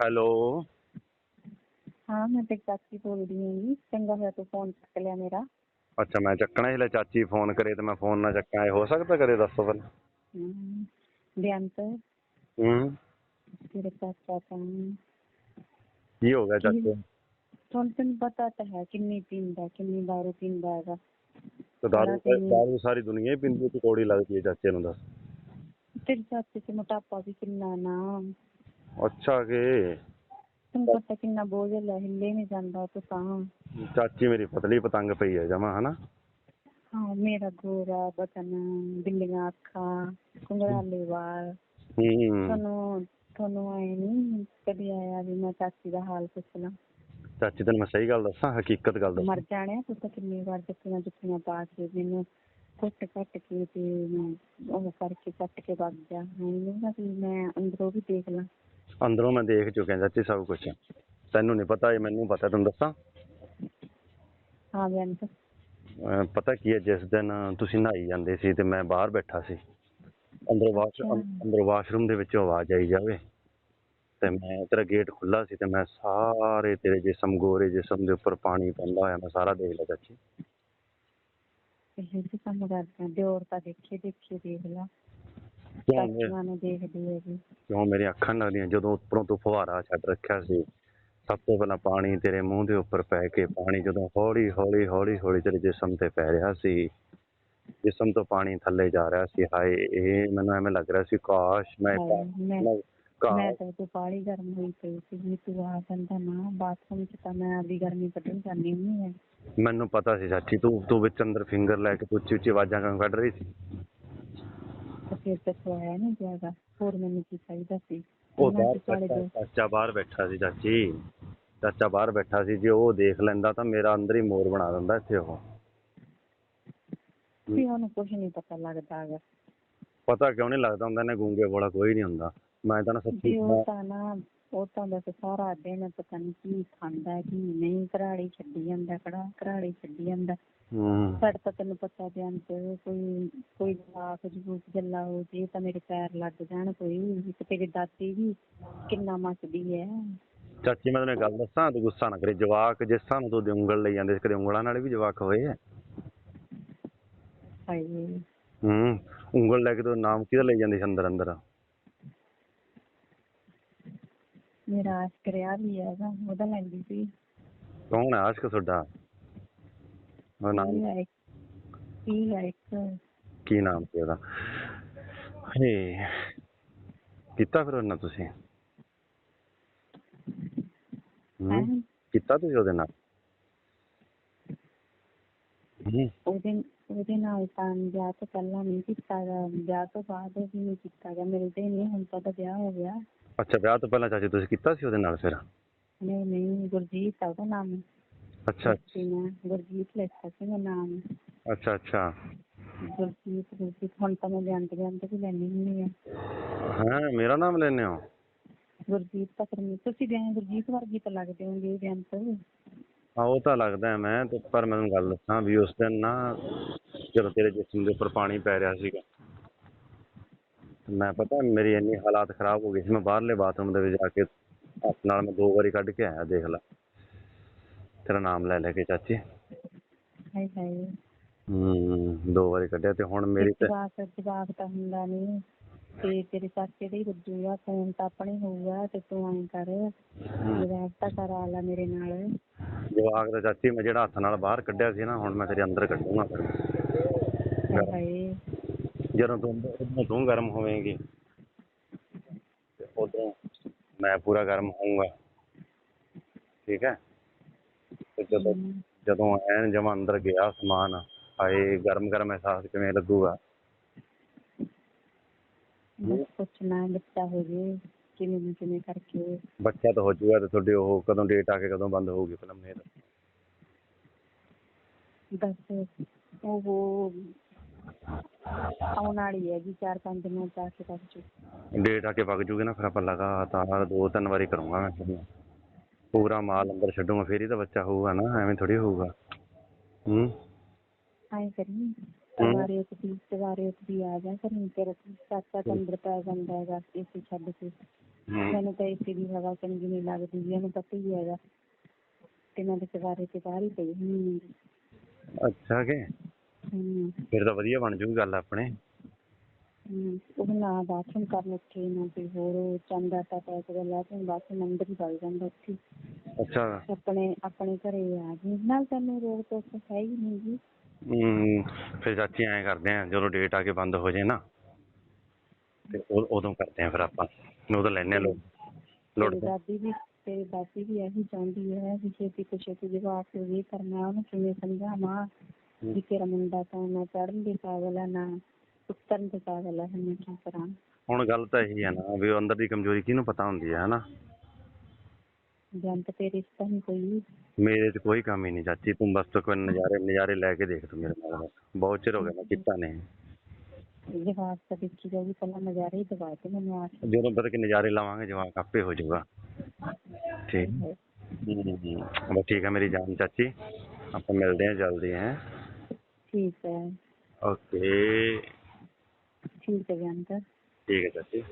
Hello. ਹਾਂ ਮੈਂ ਤੇ ਚਾਚੀ ਬੋਲਦੀ ਹਾਂ ਜੀ। ਚੰਗਾ ਹੋਇਆ ਤੂੰ ਫੋਨ ਚੱਕ ਲਿਆ ਮੇਰਾ। ਅੱਛਾ ਮੈਂ ਚੱਕਣਾ ਸੀ ਲੈ ਚਾਚੀ ਫੋਨ ਕਰੇ ਤੇ ਮੈਂ ਫੋਨ ਨਾ ਚੱਕਾਂ। ਇਹ ਹੋ ਸਕਦਾ ਕਦੇ ਦੱਸੋ ਪਹਿਲਾਂ। ਹਮ, ਬੇਅੰਤ। ਹੂੰ। ਤੇਰੇ ਚਾਚਾ ਤਾਂ ਕੀ ਹੋ ਗਿਆ ਚਾਚੇ? ਤੁਹਾਨੂੰ ਤੈਨੂੰ ਪਤਾ ਤਾਂ ਹੈ ਕਿੰਨੀ ਪੀਂਦਾ ਕਿੰਨੀ ਦਾਰੂ ਪੀਂਦਾ ਹੈਗਾ। ਤੇ ਦਾਰੂ ਬੜਾ ਪੀਂਦਾ। ਦਾਰੂ ਸਾਰੀ ਦੁਨੀਆ ਹੀ ਪੀਂਦੀ ਤੇ ਕੋੜੀ ਲੱਗਦੀ ਹੈ ਚਾਚੇ ਨੂੰ ਦੱਸ। ਤੇਰੇ ਚਾਚੇ ਚ ਮੋਟਾਪਾ ਵੀ ਕਿੰਨਾ ਨਾ। ਅੱਛਾ ਕਿ? ਤੈਨੂੰ ਪਤਾ ਕਿੰਨਾ ਬੋਝ ਲੈ ਹਿੱਲੇ ਨਹੀਂ ਜਾਂਦਾ ਤੂੰ ਤਾਂ ਚਾਚੀ ਮੇਰੀ ਪਤਲੀ ਪਤੰਗ ਪਈ ਹੈ ਜਮਾ ਹਨਾ? ਹਾਂ ਮੇਰਾ ਗੋਰਾ ਬਤਨ ਬਿੱਲੀਆਂ ਅੱਖਾਂ ਕੁੰਗਰਾਲੇ ਵਾਲ। ਹੂੰ। ਤੁਹਾਨੂੰ ਤੁਹਾਨੂੰ ਆਏ ਨਹੀਂ ਕਦੀ ਆਇਆ ਵੀ ਮੈਂ ਚਾਚੀ ਦਾ ਹਾਲ ਪੁੱਛ ਲਾਂ ਚਾਚੀ ਤੈਨੂੰ ਮੈਂ ਸਹੀ ਗੱਲ ਦੱਸਾਂ ਹਕੀਕਤ ਗੱਲ ਦੱਸਾਂ? ਮਰ ਜਾਣਿਆ ਤੂੰ ਤਾਂ ਕਿੰਨੀ ਵਾਰ ਜੱਫੀਆਂ ਜੁੱਫੀਆਂ ਪਾ ਕੇ ਮੈਨੂੰ ਕੁੱਟ ਕੱਟ ਕੇ ਤੇ ਮੈਂ ਉਹ ਕਰਕੇ ਕੱਟ ਕੇ ਵਗ ਗਿਆ। ਮੈਨੂੰ ਨਾ ਵੀ ਮੈਂ ਅੰਦਰੋਂ ਵੀ ਦੇਖ ਲਾਂ। ਅੰਦਰੋਂ ਮੈਂ ਦੇਖ ਚੁੱਕਿਆ ਚਾਚੀ ਸਭ ਕੁਝ ਤੈਨੂੰ ਨਹੀਂ ਪਤਾ ਇਹ ਮੈਨੂੰ ਪਤਾ ਤੈਨੂੰ ਦੱਸਾਂ? ਹਾਂ ਬੇਅੰਤ ਅਹ ਪਤਾ ਕੀ ਹੈ ਜਿਸ ਦਿਨ ਤੁਸੀਂ ਨਹਾਈ ਜਾਂਦੇ ਸੀ ਤੇ ਮੈਂ ਬਾਹਰ ਬੈਠਾ ਸੀ। ਅੰਦਰ ਵਾਸ਼ਰੂਮ ਦੇ ਵਿੱਚੋਂ ਆਵਾਜ਼ ਆਈ ਜਾਵੇ ਤੇ ਮੈਂ ਤੇਰਾ ਗੇਟ ਖੁੱਲਾ ਸੀ ਤੇ ਮੈਂ ਸਾਰੇ ਤੇਰੇ ਜਿਸਮ ਗੋਰੇ ਜਿਸਮ ਦੇ ਉੱਪਰ ਪਾਣੀ ਪੈਂਦਾ ਹੋਇਆ ਮੈਂ ਸਾਰਾ ਦੇਖ ਲਿਆ ਚਾਚੀ ਇਹ ਵੀ ਕੰਮ ਕਰਦਾ ਦਿਓਰ ਤਾਂ ਦੇਖੇ ਦੇਖੇ ਦੇਖ ਲਾ ਕਿਉਂ ਮੇ- ਚਾਚੀਆਂ ਨੂੰ ਦੇਖਦੀ ਹੈ ਜੀ ਕਿਉਂ ਮੇਰੀਆਂ ਅੱਖਾਂ ਨੀ ਲੱਗਦੀਆਂ? ਜਦੋਂ ਉੱਪਰੋਂ ਤੋਂ ਫੁਹਾਰਾ ਛੱਡ ਰੱਖਿਆ ਸੀ ਸਭ ਤੋਂ ਪਹਿਲਾਂ ਪਾਣੀ ਤੇਰੇ ਮੂੰਹ ਦੇ ਉੱਪਰ ਪੈ ਕੇ ਪਾਣੀ ਜਦੋਂ ਹੌਲੀ ਹੌਲੀ ਹੌਲੀ ਹੌਲੀ ਤੇਰੇ ਜਿਸਮ ਤੇ ਪੈ ਰਿਹਾ ਸੀ ਜਿਸਮ ਤੋਂ ਪਾਣੀ ਥੱਲੇ ਜਾ ਰਿਹਾ ਸੀ ਹਾਏ ਇਹ ਮੈਨੂੰ ਐਵੇਂ ਲੱਗ ਰਿਹਾ ਸੀ ਕਾਸ਼ ਮੈਂ ਹਾਏ, ਮੈਂ ਮੈਂ ਕਾਸ਼ ਮੈਂ ਤਾਂ ਤੂੰ ਪਾਣੀ ਗਰਮ ਹੋਈ ਪਈ ਸੀ ਤੂੰ ਆ ਜਾਂਦਾ ਨਾ ਬਾਥਰੂਮ ਚ ਤਾਂ ਮੈਂ ਆਪਦੀ ਗਰਮੀ ਕੱਢਣ ਜਾਂਦੀ ਨਹੀਂ ਹੈ ਮੈਨੂੰ ਪਤਾ ਸੀ ਚਾਚੀ ਤੂੰ ਤੂੰ ਵਿੱਚ ਅੰਦਰ ਫਿੰਗਰ ਲੈ ਕੇ ਉੱਚੀ ਉੱਚੀ ਆਵਾਜ਼ਾਂ ਕਿਉਂ ਕੱਢ ਰਹੀ ਸੀ? ਫਿਰ ਤੇ ਸੋਇਆ ਨਹੀਂ ਜਾਗਾ ਹੋਰ ਮੈਨੂੰ ਕੀ ਚਾਹੀਦਾ ਸੀ? ਉਹ ਮੈਂ ਬਾਹਰ ਤੇ ਸਾਡੇ ਚਾਚਾ ਬਾਹਰ ਬੈਠਾ ਸੀ ਚਾਚੀ ਚਾਚਾ ਬਾਹਰ ਬੈਠਾ ਸੀ ਜੇ ਉਹ ਦੇਖ ਲੈਂਦਾ ਤਾਂ ਮੇਰਾ ਅੰਦਰ ਹੀ ਮੋਰ ਬਣਾ ਦਿੰਦਾ ਇੱਥੇ ਉਹ। ਵੀ ਉਹਨੂੰ ਕੁਝ ਨਹੀਂ ਪਤਾ ਲੱਗਦਾ ਹੈਗਾ। ਪਤਾ ਕਿਉਂ ਨਹੀਂ ਲੱਗਦਾ ਹੁੰਦਾ ਇਹਨੇ ਗੂੰਗੇ ਵਾਲਾ ਕੋਈ ਨਹੀਂ ਹੁੰਦਾ। ਮੈਂ ਤਾਂ ਨਾ ਸੱਚੀ ਵੀ ਉਹ ਤਾਂ ਨਾ ਉਹ ਤਾਂ ਬਸ ਸਾਰਾ ਦਿਨ ਪਤਾ ਨਹੀਂ ਕੀ ਖਾਂਦਾ ਹੈ, ਕੀ ਨਹੀਂ ਘਰਾੜੀ ਛੱਡੀ ਜਾਂਦਾ ਕੜਾ ਘਰਾੜੀ ਛੱਡੀ ਜਾਂਦਾ। ਹੂੰ। ਸਾਡਾ ਤਾਂ ਤੈਨੂੰ ਪਤਾ ਬਿਆਨ ਤੇ ਕੋਈ ਕੋਈ ਜਵਾਕ ਜਬੂਕ ਜੱਲਾ ਹੋ ਜੇ ਤਾਂ ਮੇਰੇ ਪੈਰ ਲੱਗ ਜਾਣ ਕੋਈ। ਇੱਕ ਤੇਰੀ ਦਾਦੀ ਵੀ ਕਿੰਨਾ ਮੱਚਦੀ ਹੈ ਚਾਚੀ ਮੈਂ ਤੈਨੂੰ ਇੱਕ ਗੱਲ ਦੱਸਾਂ ਤੂੰ ਗੁੱਸਾ ਨਾ ਕਰੀ। ਜਵਾਕ ਜਿਸ ਹਿਸਾਬ ਨਾਲ ਤੂੰ ਉਹਦੀ ਉਂਗਲ ਲਈ ਜਾਂਦੇ ਸੀ ਕਦੇ ਉਂਗਲਾਂ ਨਾਲ ਵੀ ਜਵਾਕ ਹੋਏ ਆ ਹਾਏ। ਹੂੰ। ਉਂਗਲ ਲੈ ਕੇ ਤੂੰ ਨਾਮ ਕਿਹਦਾ ਲਈ ਜਾਂਦੀ ਸੀ ਅੰਦਰ ਅੰਦਰ? ਮੇਰਾ ਆਸ਼ਕ ਰਿਹਾ ਵੀ ਹੈਗਾ ਉਹਦਾ ਲੈਂਦੀ ਸੀ। ਕੌਣ ਹੈ ਆਸ਼ਕ ਤੁਹਾਡਾ? ਉਹ ਨਾਮ ਕੀ ਹੈ ਕੀ ਹੈ ਇੱਕ? ਕੀ ਨਾਮ ਸੀ ਉਹਦਾ? ਹੇ ਕੀਤਾ ਫਿਰ ਉਹਨਾਂ ਤੁਸੀਂ? ਹੂੰ ਹੈਂ? ਕੀਤਾ ਤੁਸੀਂ ਉਹਦੇ ਨਾਲ? ਹੂੰ। ਉਹਦੇ ਉਹਦੇ ਨਾਲ ਤਾਂ ਵਿਆਹ ਤੋਂ ਪਹਿਲਾਂ ਨਹੀਂ ਕੀਤਾ ਗਾ ਵਿਆਹ ਤੋਂ ਬਾਅਦ ਵੀ ਨਹੀਂ ਕੀਤਾ ਗਾ ਮਿਲਦੇ ਨਹੀਂ ਹੁਣ ਤਾਂ ਉਹਦਾ ਵਿਆਹ ਹੋ ਗਿਆ। ਅੱਛਾ ਵਿਆਹ ਤੋਂ ਪਹਿਲਾਂ ਚਾਚੀ ਤੁਸੀਂ ਕੀਤਾ ਸੀ ਉਹਦੇ ਨਾਲ ਫਿਰ? ਨਹੀਂ ਨਹੀਂ ਗੁਰਜੀਤ ਆ ਉਹਦਾ ਨਾਮ। ਅੱਛਾ। ਸੀ ਮੈਂ ਗੁਰਜੀਤ ਲਿਖਿਆ ਸੀ ਮੈਂ ਨਾਮ। ਅੱਛਾ ਅੱਛਾ। ਗੁਰਜੀਤ ਗੁਰਜੀਤ ਹੁਣ ਤਾਂ ਮੈਂ ਜਾਂਦੇ ਜਾਂਦੇ ਵੀ ਲੈਣੀ ਹੁੰਦੀ ਆ। ਹਾਂ ਮੇਰਾ ਨਾਮ ਲੈਨੇ ਹੋ? ਗੁਰਜੀਤ ਤਾਂ ਫਿਰ ਤੁਸੀਂ ਐਂ ਗੁਰਜੀਤ ਵਰਗੀ ਤਾਂ ਲੱਗਦੇ ਹੋਗੇ ਬੇਅੰਤ ਹਾਂ ਉਹ ਤਾਂ ਲੱਗਦਾ ਹੈ ਮੈਂ ਤੇ ਪਰ ਮੈਂ ਤੁਹਾਨੂੰ ਗੱਲ ਦੱਸਾਂ ਵੀ ਉਸ ਦਿਨ ਨਾ ਜਦੋਂ ਤੇਰੇ ਜਿਸਮ ਦੇ ਉੱਪਰ ਪਾਣੀ ਪੈ ਰਿਹਾ ਸੀਗਾ ਮੈਂ ਪਤਾ ਮੇਰੀ ਇੰਨੀ ਹਾਲਾਤ ਖਰਾਬ ਹੋ ਗਈ ਸੀ ਮੈਂ ਬਾਹਰਲੇ ਬਾਥਰੂਮ ਦੇ ਵਿੱਚ ਜਾ ਕੇ ਹੱਥ ਨਾਲ ਮੈਂ ਦੋ ਵਾਰੀ ਕੱਢ ਕੇ ਆਇਆ ਦੇਖ ਲੈ। ਤੇਰਾ ਨਾਮ ਲੈ ਲੈ ਕੇ ਚਾਚੀ। ਹਾਏ ਹਾਏ। ਹੂੰ ਦੋ ਵਾਰੀ ਕੱਢਿਆ ਤੇ ਹੁਣ ਮੇਰੀ ਤੇ ਜਵਾਕ ਜਵਾਕ ਤਾਂ ਹੁੰਦਾ ਨਹੀਂ ਤੇ ਤੇਰੇ ਚਾਚੇ ਦੇ ਹੀ ਵੱਜੂਗਾ ਫੋਨ ਤਾਂ ਆਪਣੇ ਹੋਊਗਾ ਤੇ ਤੂੰ ਐਂ ਕਰ। ਜਵਾਕ ਤਾਂ ਕਰਾ ਲੈ ਮੇਰੇ ਨਾਲ। ਜਵਾਕ ਦਾ ਚਾਚੀ ਮੈਂ ਜਿਹੜਾ ਹੱਥ ਨਾਲ ਬਾਹਰ ਕੱਢਿਆ ਸੀ ਨਾ ਹੁਣ ਮੈਂ ਤੇਰੇ ਅੰਦਰ ਕੱਢੂੰਗਾ। ਫਿਰ ਹਾਏ ਹਾਏ। ਜਦੋਂ ਤੂੰ ਅੰਦਰ- ਉਦੋਂ ਤੂੰ ਗਰਮ ਹੋਵੇਂਗੀ। ਤੇ ਉਦੋਂ ਮੈਂ ਪੂਰਾ ਗਰਮ ਹੋਊਂਗਾ। ਠੀਕ ਹੈ? ਤੇ ਜਦੋਂ ਹਮ, ਜਦੋਂ ਐਨ ਜਮਾ ਅੰਦਰ ਗਿਆ ਸਮਾਨ ਹਾਏ ਗਰਮ ਗਰਮ ਅਹਿਸਾਸ ਕਿਵੇਂ ਲੱਗੂਗਾ? ਬਸ ਪੁੱਛਣਾ ਬੱਚਾ ਹੋ ਜੇ ਕਿਵੇਂ ਨਾ ਕਿਵੇਂ ਕਰਕੇ। ਬੱਚਾ ਤਾਂ ਹੋ ਜਾਊਗਾ ਤੇ ਤੁਹਾਡੀ ਉਹ ਕਦੋਂ ਡੇਟ ਆ ਕੇ ਕਦੋਂ ਬੰਦ ਹੋਊਗੀ ਫਿਲਮ ਇਹ ਦੱਸੋ। ਬਸ ਉਹ ਆਉਣ ਵਾਲੀ ਹੈ ਜੀ ਚਾਰ ਪੰਜ ਦਿਨਾਂ ਚ ਆ ਕੇ ਕਰ ਚੁ ਡੇਟ ਆ ਕੇ ਵਗ ਜੂਗੀ ਨਾ ਫਿਰ ਆਪਾਂ ਲਗਾਤਾਰ ਦੋ ਤਿੰਨ ਵਾਰੀ ਕਰੂੰਗਾ ਮੈਂ film। ਪੂਰਾ ਮਾਲ ਅੰਦਰ ਛੱਡੂਗਾ ਫੇਰ ਹੀ ਤਾਂ ਬੱਚਾ ਹੋਊਗਾ ਨਾ ਐਵੇਂ ਥੋੜੀ ਹੋਊਗਾ। ਹੂੰ। ਐਂ ਕਰੀ ਸਵਾਰੇ ਇੱਕ ਦੀ ਸਵਾਰੇ ਇੱਕ ਦੀ ਆ ਜਾ ਕਰੀ ਤੇਰਾ ਚਾਚਾ ਤਾਂ ਅੰਦਰ ਪੈ ਜਾਂਦਾ ਹੈਗਾ ਇਸੇ ਛੱਡ ਕੇ। ਹੂੰ। ਮੈਨੂੰ ਤਾਂ ਏਸੀ ਦੀ ਹਵਾ ਚੰਗੀ ਨਹੀਂ ਲੱਗਦੀ ਜੀ ਇਹਨੂੰ ਪਤਾ ਹੀ ਹੈਗਾ। ਤੇ ਮੈਂ ਤੇ ਚਵਾਰੇ ਤੇ ਬਾਹਰ ਹੀ ਪਈ ਹੂੰ ਅੱਛਾ ਕਿ? ਹੂੰ। ਫਿਰ ਤਾਂ ਵਧੀਆ ਬਣ ਜੂਗੀ ਗੱਲ ਆਪਣੇ। ਹੂੰ ਉਹ ਨਾ ਬਾਥਰੂਮ ਕਰਨ ਉੱਥੇ ਨਾ ਕੋਈ ਹੋਰ ਚੰਦਾ ਤਾਂ ਪੈ ਕੇ ਲੈਟਰਿਨ ਬਾਥਰੂਮ ਅੰਦਰ ਹੀ ਵਗ ਜਾਂਦਾ ਉੱਥੇ। ਅੱਛਾ। ਆਪਣੇ ਆਪਣੇ ਘਰੇ ਆ ਜੀ ਨਾਲ ਤੈਨੂੰ ਰੋਕ ਟੋਕ ਹੈ ਹੀ ਨਹੀਂ ਜੀ। ਹੂੰ ਫਿਰ ਚਾਚੀ ਐਂ ਕਰਦੇ ਆ ਜਦੋਂ ਡੇਟ ਆ ਕੇ ਬੰਦ ਹੋ ਜੇ ਨਾ ਤੇ ਉਹ- ਉਦੋਂ ਕਰਦੇ ਆ ਫਿਰ ਆਪਾਂ। ਉਦੋਂ ਲੈਣੇ ਲੋੜ ਲੋੜ ਤੇਰੀ ਦਾਦੀ ਵੀ ਤੇਰੀ ਦਾਦੀ ਵੀ ਇਹੀ ਚਾਹੁੰਦੀ ਹੈ ਵੀ ਛੇਤੀ ਤੋਂ ਛੇਤੀ ਜਵਾਬ ਇਹ ਕਰਨਾ ਉਹਨੂੰ ਕਿਵੇਂ ਸਮਝਾਵਾਂ? ਵੀ ਤੇਰਾ ਮੁੰਡਾ ਤਾਂ ਨਾ ਚੜ੍ਹਨ ਦੇ ਕਾਬਲ ਹੈ ਨਾ ਉਤਰਨ ਦੇ ਕਾਬਲ ਹੈ ਮੈਂ ਕੀ ਕਰਾਂ? ਹੁਣ ਗੱਲ ਤਾਂ ਇਹੀ ਆ ਨਾ ਵੀ ਉਹ ਅੰਦਰ ਦੀ ਕਮਜ਼ੋਰੀ ਕਿਹਨੂੰ ਪਤਾ ਹੁੰਦੀ ਹੈ ਹਨਾ? ਜੰਤ ਤੇ ਰਿਸ਼ਤਾ ਨਹੀਂ ਕੋਈ ਮੇਰੇ 'ਚ ਕੋਈ ਕਮੀ ਨਹੀਂ ਚਾਚੀ ਤੂੰ ਬਸ ਤੋਂ ਕੋਈ ਨਜ਼ਾਰੇ ਨਜ਼ਾਰੇ ਲੈ ਕੇ ਦੇਖ ਤੂੰ ਮੇਰੇ ਨਾਲ ਬਸ। ਬਹੁਤ ਚਿਰ ਹੋ ਗਿਆ ਮੈਂ ਕੀਤਾ ਨਹੀਂ। ਜਵਾਬ ਤਾਂ ਦੇਖੀ ਜਾਊਗੀ ਪਹਿਲਾਂ ਨਜ਼ਾਰੇ ਹੀ ਦਵਾ ਤੇ ਮੈਨੂੰ ਆਸ। ਜਦੋਂ ਪਤਾ ਕਿ ਨਜ਼ਾਰੇ ਲਾਵਾਂਗੇ ਜਵਾਕ ਆਪੇ ਹੋ ਜਾਊਗਾ। ਠੀਕ। ਹੈ। ਹੂੰ ਬਸ ਠੀਕ ਹੈ ਮੇਰੀ ਜਾਨ ਚਾਚੀ। ਆਪਾਂ ਮਿਲਦੇ ਹਾਂ ਜਲਦੀ ਹੈ। ਠੀਕ ਹੈ। ਓਕੇ ਠੀਕ ਹੈ ਜੀ ਅੰਕਲ। ਠੀਕ ਹੈ ਚਾਚੀ